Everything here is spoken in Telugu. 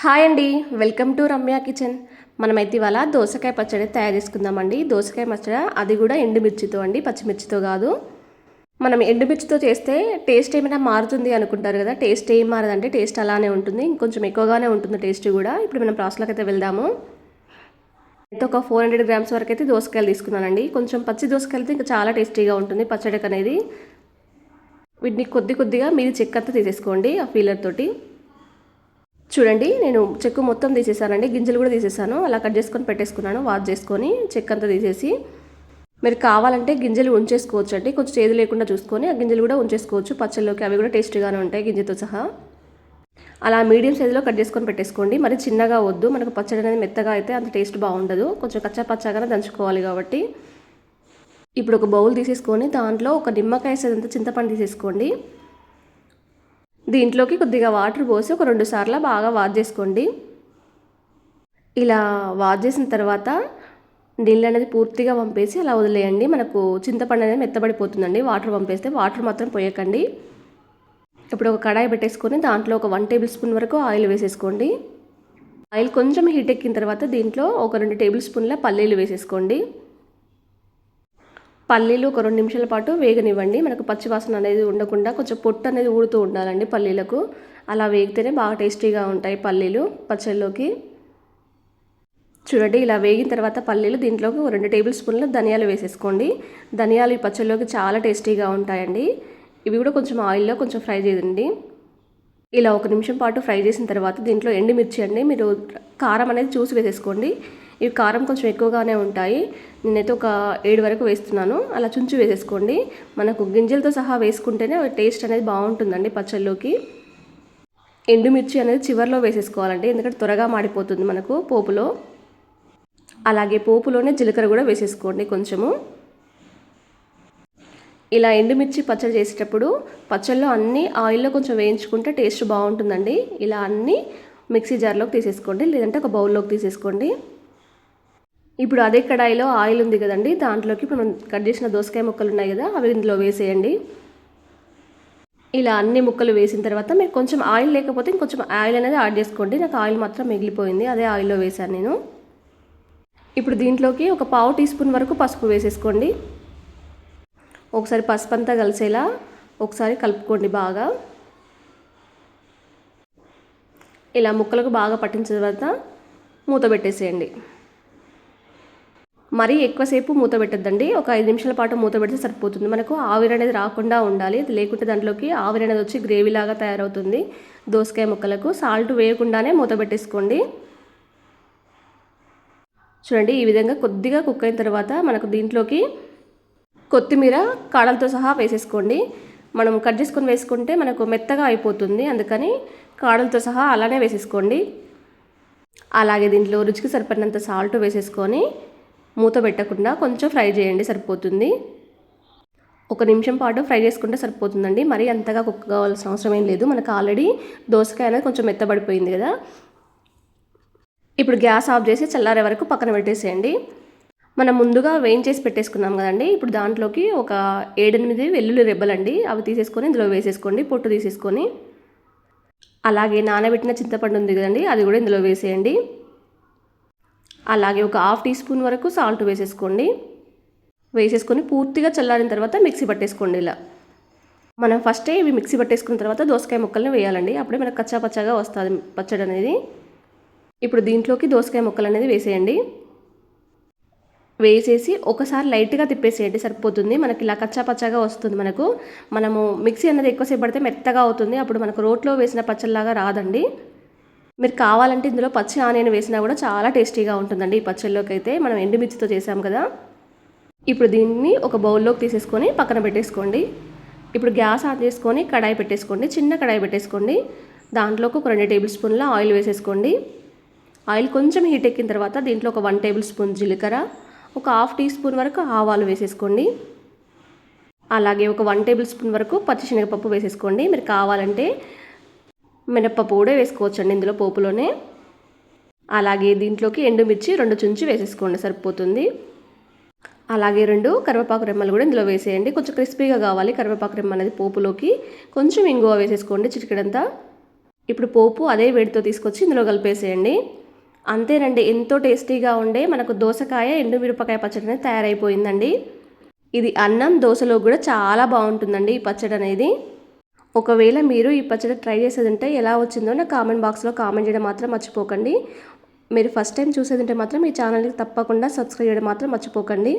హాయ్ అండి. Welcome to Ramya kitchen. మనమైతే ఇవాళ దోసకాయ పచ్చడి తయారు చేసుకుందామండి. దోసకాయ పచ్చడి అది కూడా ఎండుమిర్చితో అండి. పచ్చిమిర్చితో కాదు. మనం ఎండుమిర్చితో చేస్తే టేస్ట్ ఏమైనా మారుతుంది అనుకుంటారు కదా. టేస్ట్ ఏం మారదంటే టేస్ట్ అలానే ఉంటుంది. ఇంకొంచెం ఎక్కువగానే ఉంటుంది టేస్ట్ కూడా. ఇప్పుడు మనం ప్రాసెస్లోకి అయితే వెళ్దాము. అయితే ఒక ఫోర్ హండ్రెడ్ గ్రామ్స్ వరకు అయితే దోసకాయలు తీసుకున్నానండి. కొంచెం పచ్చి దోసకాయలు అయితే ఇంకా చాలా టేస్టీగా ఉంటుంది పచ్చడికి అనేది వీటిని కొద్ది కొద్దిగా మీది చెక్కంతా తీసేసుకోండి ఆ ఫీలర్ తోటి. చూడండి నేను చెక్కు మొత్తం తీసేసానండి గింజలు కూడా తీసేసాను. అలా కట్ చేసుకొని పెట్టేసుకున్నాను వాష్ చేసుకొని చెక్ అంతా తీసేసి. మీరు కావాలంటే గింజలు ఉంచేసుకోవచ్చు అండి కొంచెం చేదు లేకుండా చూసుకొని ఆ గింజలు కూడా ఉంచేసుకోవచ్చు. పచ్చళ్ళలోకి అవి కూడా టేస్టీగానే ఉంటాయి గింజతో సహా. అలా మీడియం సైజులో కట్ చేసుకొని పెట్టేసుకోండి మరి చిన్నగా వద్దు. మనకు పచ్చడి అనేది మెత్తగా అయితే అంత టేస్ట్ బాగుండదు కొంచెం కచ్చా పచ్చాగానే దంచుకోవాలి కాబట్టి. ఇప్పుడు ఒక బౌల్ తీసేసుకొని దాంట్లో ఒక నిమ్మకాయ సైజంత చింతపండు తీసేసుకోండి. దీంట్లోకి కొద్దిగా వాటర్ పోసి ఒక రెండు సార్లు బాగా వాష్ చేసుకోండి. ఇలా వాష్ చేసిన తర్వాత నీళ్ళు అనేది పూర్తిగా పంపేసి అలా వదిలేయండి. మనకు చింతపండు అనేది మెత్తబడిపోతుందండి. వాటర్ పంపేస్తే వాటర్ మాత్రం పోయకండి. ఇప్పుడు ఒక కడాయి పెట్టేసుకొని దాంట్లో ఒక వన్ టేబుల్ స్పూన్ వరకు ఆయిల్ వేసేసుకోండి. ఆయిల్ కొంచెం హీట్ ఎక్కిన తర్వాత దీంట్లో ఒక రెండు టేబుల్ స్పూన్ల పల్లీలు వేసేసుకోండి. పల్లీలు ఒక రెండు నిమిషాల పాటు వేగనివ్వండి. మనకు పచ్చివాసన అనేది ఉండకుండా కొంచెం పొట్టు అనేది ఊడుతూ ఉండాలండి పల్లీలకు. అలా వేగితేనే బాగా టేస్టీగా ఉంటాయి పల్లీలు పచ్చళ్ళలోకి చూడండి ఇలా వేగిన తర్వాత పల్లీలు దీంట్లోకి ఒక రెండు టేబుల్ స్పూన్ల ధనియాలు వేసేసుకోండి. ధనియాలు ఈ పచ్చళ్ళలోకి చాలా టేస్టీగా ఉంటాయండి. ఇవి కూడా కొంచెం ఆయిల్లో కొంచెం ఫ్రై చేయండి. ఇలా ఒక నిమిషం పాటు ఫ్రై చేసిన తర్వాత దీంట్లో ఎండుమిర్చి అండి. మీరు కారం అనేది చూసి వేసేసుకోండి. ఇవి కారం కొంచెం ఎక్కువగానే ఉంటాయి. నేనైతే ఒక ఏడు వరకు వేస్తున్నాను. అలా చుంచు వేసేసుకోండి. మనకు గింజలతో సహా వేసుకుంటేనే టేస్ట్ అనేది బాగుంటుందండి పచ్చళ్ళలోకి ఎండుమిర్చి అనేది చివరిలో వేసేసుకోవాలండి. ఎందుకంటే త్వరగా మాడిపోతుంది మనకు పోపులో. అలాగే పోపులోనే జీలకర్ర కూడా వేసేసుకోండి కొంచెము. ఇలా ఎండుమిర్చి పచ్చడి చేసేటప్పుడు పచ్చళ్ళలో అన్నీ ఆయిల్లో కొంచెం వేయించుకుంటే టేస్ట్ బాగుంటుందండి. ఇలా అన్నీ మిక్సీ జార్లోకి తీసేసుకోండి. లేదంటే ఒక బౌల్లోకి తీసేసుకోండి. ఇప్పుడు అదే కడాయిలో ఆయిల్ ఉంది కదండి దాంట్లోకి ఇప్పుడు మనం కట్ చేసిన దోసకాయ ముక్కలు ఉన్నాయి కదా అవి ఇందులో వేసేయండి. ఇలా అన్ని ముక్కలు వేసిన తర్వాత మీరు కొంచెం ఆయిల్ లేకపోతే ఇంకొంచెం ఆయిల్ అనేది యాడ్ చేసుకోండి నాకు ఆయిల్ మాత్రం మిగిలిపోయింది అదే ఆయిల్లో వేశాను నేను. ఇప్పుడు దీంట్లోకి ఒక పావు టీ స్పూన్ వరకు పసుపు వేసేసుకోండి. ఒకసారి పసుపు అంతా కలిసేలా ఒకసారి కలుపుకోండి బాగా. ఇలా ముక్కలకు బాగా పట్టించిన తర్వాత మూత పెట్టేసేయండి. మరీ ఎక్కువసేపు మూత పెట్టద్దండి. ఒక ఐదు నిమిషాల పాటు మూత పెడితే సరిపోతుంది. మనకు ఆవిరి అనేది రాకుండా ఉండాలి. అది లేకుంటే దాంట్లోకి ఆవిరి అనేది వచ్చి గ్రేవీలాగా తయారవుతుంది. దోసకాయ ముక్కలకు సాల్ట్ వేయకుండానే మూత పెట్టేసుకోండి. చూడండి ఈ విధంగా కొద్దిగా కుక్ అయిన తర్వాత మనకు దీంట్లోకి కొత్తిమీర కాడలతో సహా వేసేసుకోండి. మనం కట్ చేసుకొని వేసుకుంటే మనకు మెత్తగా అయిపోతుంది. అందుకని కాడలతో సహా అలానే వేసేసుకోండి. అలాగే దీంట్లో రుచికి సరిపడినంత సాల్ట్ వేసేసుకొని మూత పెట్టకుండా కొంచెం ఫ్రై చేయండి సరిపోతుంది. ఒక నిమిషం పాటు ఫ్రై చేసుకుంటే సరిపోతుందండి. మరీ అంతగా కుక్ కావాల్సిన అవసరం ఏం లేదు. మనకు ఆల్రెడీ దోసకాయ అనేది కొంచెం మెత్తబడిపోయింది కదా. ఇప్పుడు గ్యాస్ ఆఫ్ చేసి చల్లారే వరకు పక్కన పెట్టేసేయండి. మనం ముందుగా వేయించేసి పెట్టేసుకున్నాం కదండి. ఇప్పుడు దాంట్లోకి ఒక ఏడెనిమిది వెల్లుల్లి రెబ్బలండి. అవి తీసేసుకొని ఇందులో వేసేసుకోండి. పొట్టు తీసేసుకొని. అలాగే నానబెట్టిన చింతపండు ఉంది కదండి. అది కూడా ఇందులో వేసేయండి. అలాగే ఒక హాఫ్ టీ స్పూన్ వరకు సాల్ట్ వేసేసుకోండి. వేసేసుకొని పూర్తిగా చల్లారిన తర్వాత మిక్సీ పట్టేసుకోండి ఇలా. మనం ఫస్టే ఇవి మిక్సీ పట్టేసుకున్న తర్వాత దోసకాయ ముక్కల్ని వేయాలండి. అప్పుడే మనకు కచ్చా పచ్చగా వస్తుంది పచ్చడి అనేది. ఇప్పుడు దీంట్లోకి దోసకాయ ముక్కలు అనేది వేసేయండి. వేసేసి ఒకసారి లైట్గా తిప్పేసేయండి. సరిపోతుంది. మనకి ఇలా కచ్చా పచ్చగా వస్తుంది మనకు. మనము మిక్సీ అనేది ఎక్కువసేపు పడితే మెత్తగా అవుతుంది. అప్పుడు మనకు రోట్లో వేసిన పచ్చల్లాగా రాదండి. మీరు కావాలంటే ఇందులో పచ్చి ఆనియన్ వేసినా కూడా చాలా టేస్టీగా ఉంటుందండి ఈ పచ్చళ్ళలోకి అయితే మనం ఎండుమిర్చితో చేసాం కదా. ఇప్పుడు దీన్ని ఒక బౌల్లోకి తీసేసుకొని పక్కన పెట్టేసుకోండి. ఇప్పుడు గ్యాస్ ఆన్ చేసుకొని కడాయి పెట్టేసుకోండి. చిన్న కడాయి పెట్టేసుకోండి. దాంట్లోకి ఒక రెండు టేబుల్ స్పూన్ల ఆయిల్ వేసేసుకోండి. ఆయిల్ కొంచెం హీట్ ఎక్కిన తర్వాత దీంట్లో ఒక వన్ టేబుల్ స్పూన్ జీలకర్ర ఒక హాఫ్ టీ స్పూన్ వరకు ఆవాలు వేసేసుకోండి. అలాగే ఒక వన్ టేబుల్ స్పూన్ వరకు పచ్చిశనగపప్పు వేసేసుకోండి. మీరు కావాలంటే మినప్పప్పు కూడా ఇందులో పోపులోనే. అలాగే దీంట్లోకి ఎండుమిర్చి రెండు చుంచి వేసేసుకోండి సరిపోతుంది. అలాగే రెండు కరివేపాకు రెమ్మలు కూడా ఇందులో వేసేయండి. కొంచెం క్రిస్పీగా కావాలి కరివేపాకు రెమ్మ అనేది పోపులోకి. కొంచెం ఇంగువ వేసేసుకోండి చిటికెడంతా. ఇప్పుడు పోపు అదే వేడితో తీసుకొచ్చి ఇందులో కలిపేసేయండి. అంతేనండి ఎంతో టేస్టీగా ఉండే మనకు దోసకాయ ఎండుమిరపకాయ పచ్చడి అనేది తయారైపోయిందండి. ఇది అన్నం దోశలో కూడా చాలా బాగుంటుందండి ఈ పచ్చడి అనేది ఒకవేళ మీరు ఈ పచ్చడి ట్రై చేసేది ఉంటే ఎలా వచ్చిందో నా కామెంట్ బాక్స్లో కామెంట్ చేయడం మాత్రం మర్చిపోకండి. మీరు ఫస్ట్ టైం చూసేది ఉంటే మాత్రం ఈ ఛానల్కి తప్పకుండా సబ్స్క్రైబ్ చేయడం మాత్రం మర్చిపోకండి.